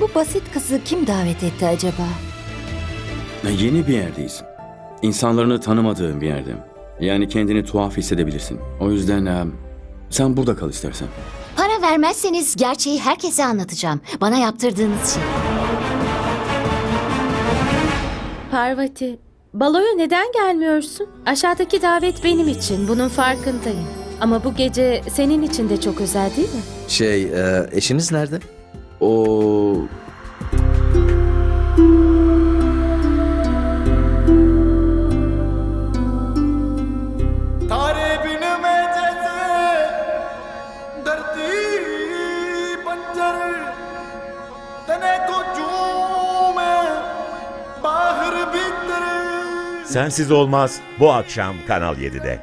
Bu basit kızı kim davet etti acaba? Ya Yeni bir yerdeyiz. İnsanlarını tanımadığın bir yerde. Yani kendini tuhaf hissedebilirsin. O yüzden e, sen burada kal istersen. Para vermezseniz gerçeği herkese anlatacağım. Bana yaptırdığınız şey. Parvati, baloya neden gelmiyorsun? Aşağıdaki davet benim için, bunun farkındayım. Ama bu gece senin için de çok özel değil mi? Şey, e, eşiniz nerede? o Sensiz olmaz bu akşam Kanal 7'de.